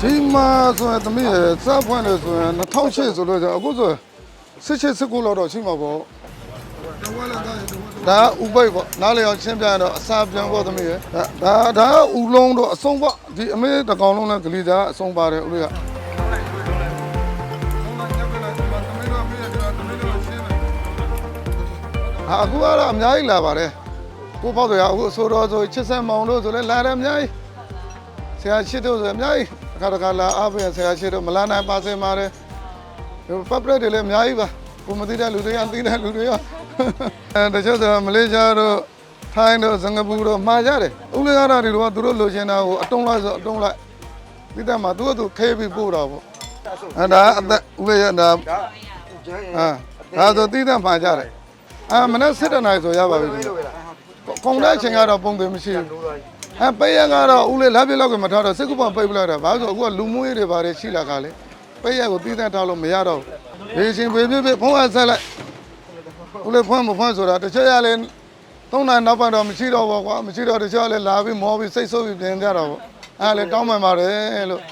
ဒီမှာဆိုရင်သမီးရစဖွင့်လို့ဆိုရင်2008ဆိုလို့ကျအခုဆို18 19လောက်တော့ရှိမှာပေါ့ဒါဥပိတ်ပေါ့နားလေအောင်ရှင်းပြရတော့အစာပြန်ပေါ့သမီးရဒါဒါဥလုံးတော့အဆုံးပေါ့ဒီအမေတကောင်လုံးနဲ့ဂလီသားအဆုံးပါတယ်ဦးလေးကဟာအခုကတော့အများကြီးလာပါတယ်ကိုပေါ့ဆိုရအခုအစိုးတော်ဆိုချစ်ဆက်မောင်တို့ဆိုလဲလာတယ်အများကြီး ဆရာရှိတို့ဆိုအများကြီးအခါတခါလာအားပေးဆရာရှိတို့မလာနိုင်ပါစေမှာတယ်ပတ်ပရက်တွေလည်းအများကြီးပါကိုမသိတဲ့လူတွေကသိတဲ့လူတွေရောအဲတချို့ဆိုမလေးရှားတို့ထိုင်းတို့စင်ကာပူတို့မှာကြတယ်ဥလေကားတွေတော့သူတို့လိုချင်တာကိုအတုံးလိုက်ဆိုအတုံးလိုက်သိတဲ့မှာသူကသူခဲပြီးပို့တာပေါ့အဲဒါအသက်ဥလေရဒါအာဒါဆိုသိတဲ့မှာကြတယ်အာမနေ့7နိုင်ဆိုရပါပြီ ကုံတဲ့အချိန်ကတော့ပုံသေးမရှိဘူးအဲပေးရကတော့ဦးလေးလက်ပြလောက်ကမထားတော့စစ်ကူပံပိတ်ပလိုက်တာဘာလို့ဆိုအခုကလူမှုရေးတွေပါတယ်ရှိလာကလေပေးရကိုတီးတန်းထားလို့မရတော့ဘူးဘေးရှင်ဘေးပြပြဖုံးအဆက်လိုက်ဦးလေးဖွင့်မဖွင့်ဆိုတာတချို့ရလဲသုံးနိုင်နောက်ပိုင်းတော့မရှိတော့ဘောကွာမရှိတော့တချို့ကလည်းလာပြီးမောပြီးစိတ်ဆိုးပြီးပြင်ကြတော့ဗောအဲလေတောင်းပန်ပါတယ်လို့